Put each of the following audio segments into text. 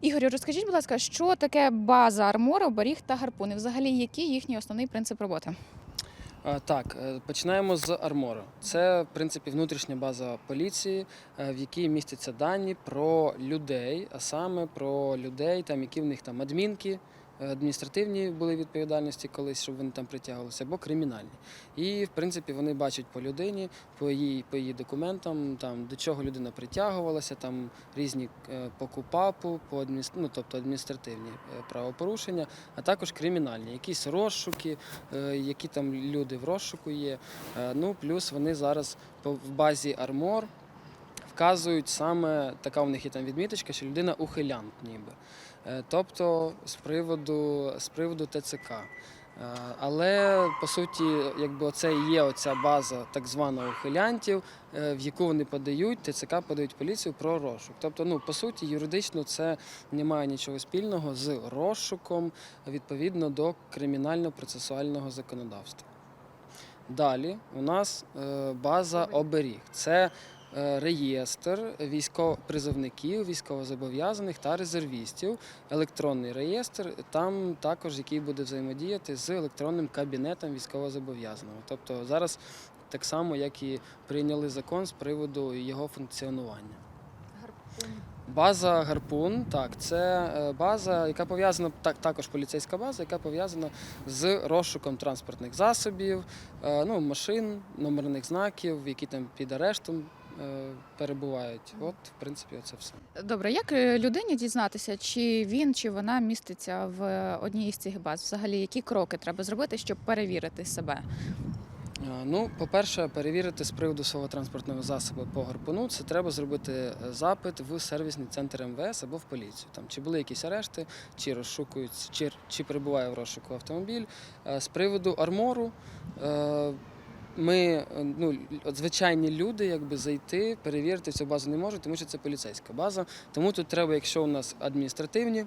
Ігорю, розкажіть, будь ласка, що таке база Армору, баріг та гарпуни? Взагалі, який їхній основний принцип роботи? Так, е, починаємо з армору. Це, в принципі, внутрішня база поліції, е, в якій містяться дані про людей, а саме про людей, там, які в них там адмінки, адміністративні були відповідальності колись, щоб вони там притягувалися, або кримінальні. І, в принципі, вони бачать по людині, по її, по її документам, там, до чого людина притягувалася, там різні е, по КУПАПу, по адміністр... ну, тобто адміністративні е, правопорушення, а також кримінальні, якісь розшуки, е, які там люди в розшуку є. Е, Ну, плюс вони зараз в базі Армор вказують саме така у них є там відміточка, що людина ухилянт ніби. Е, Тобто з приводу, з приводу ТЦК. Е, Але по суті, якби оце і є оця база так званого ухилянтів, е, в яку вони подають, ТЦК подають поліцію про розшук. Тобто, ну по суті, юридично це не має нічого спільного з розшуком відповідно до кримінально-процесуального законодавства. Далі у нас база оберіг. Це реєстр військовопризовників, військовозобов'язаних та резервістів. Електронний реєстр, там також який буде взаємодіяти з електронним кабінетом військовозобов'язаного. Тобто зараз так само, як і прийняли закон з приводу його функціонування. База Гарпун, так, це е, база, яка пов'язана так, також поліцейська база, яка пов'язана з розшуком транспортних засобів, е, ну, машин, номерних знаків, які там під арештом е, перебувають. От, в принципі, це все. Добре, як е, людині дізнатися, чи він чи вона міститься в одній з цих баз? Взагалі, які кроки треба зробити, щоб перевірити себе? Е, Ну, по-перше, перевірити з приводу свого транспортного засобу по гарпуну, це треба зробити е, запит в сервісний центр МВС або в поліцію. Там чи були якісь арешти, чи розшукують, чи, чи перебуває в розшуку автомобіль. Е, З приводу армору. Е, Ми, е, ну, звичайні люди, якби зайти, перевірити цю базу не можуть, тому що це поліцейська база. Тому тут треба, якщо у нас адміністративні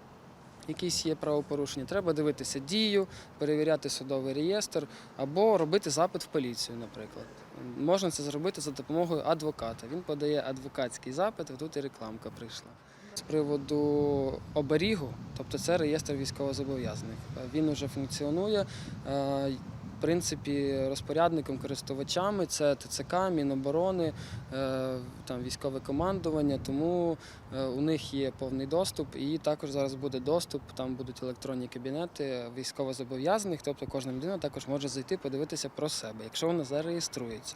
якісь є правопорушення, треба дивитися дію, перевіряти судовий реєстр або робити запит в поліцію, наприклад. Можна це зробити за допомогою адвоката. Він подає адвокатський запит, а тут і рекламка прийшла. З приводу оберігу, тобто це реєстр військовозобов'язаних. Е, Він вже функціонує. Принципі, розпорядником, користувачами це ТЦК, Міноборони, е, там військове командування, тому е, у них є повний доступ, і також зараз буде доступ. Там будуть електронні кабінети військовозобов'язаних, тобто кожна людина також може зайти подивитися про себе, якщо вона зареєструється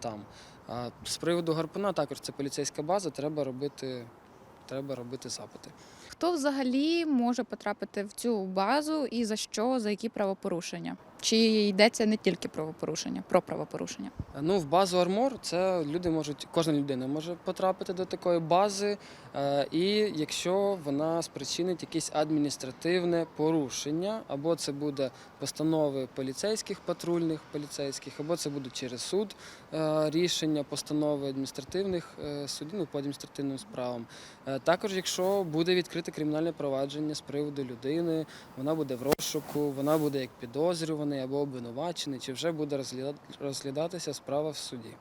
там. А з приводу гарпуна, також це поліцейська база, треба робити, треба робити запити. Хто взагалі може потрапити в цю базу і за що, за які правопорушення? Чи йдеться не тільки правопорушення, про правопорушення? Ну, в базу Армор це люди можуть, кожна людина може потрапити до такої бази, е, і якщо вона спричинить якесь адміністративне порушення, або це буде постанови поліцейських патрульних поліцейських, або це буде через суд е, рішення постанови адміністративних е, судів ну, по адміністративним справам. Також, якщо буде відкрите кримінальне провадження з приводу людини, вона буде в розшуку, вона буде як підозрюваний або обвинувачений, чи вже буде розглядатися справа в суді.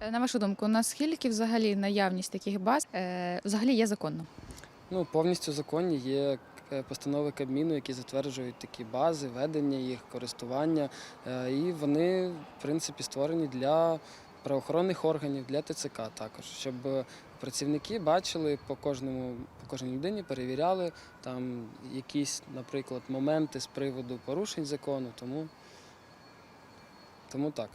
Е, На вашу думку, наскільки взагалі наявність таких баз е, взагалі є законно? Ну, повністю законні є е, постанови Кабміну, які затверджують такі бази, ведення їх, користування. І вони, в принципі, створені для правоохоронних органів, для ТЦК також, щоб працівники бачили по кожному, по кожній людині, перевіряли там якісь, наприклад, моменти з приводу порушень закону. Тому, тому так.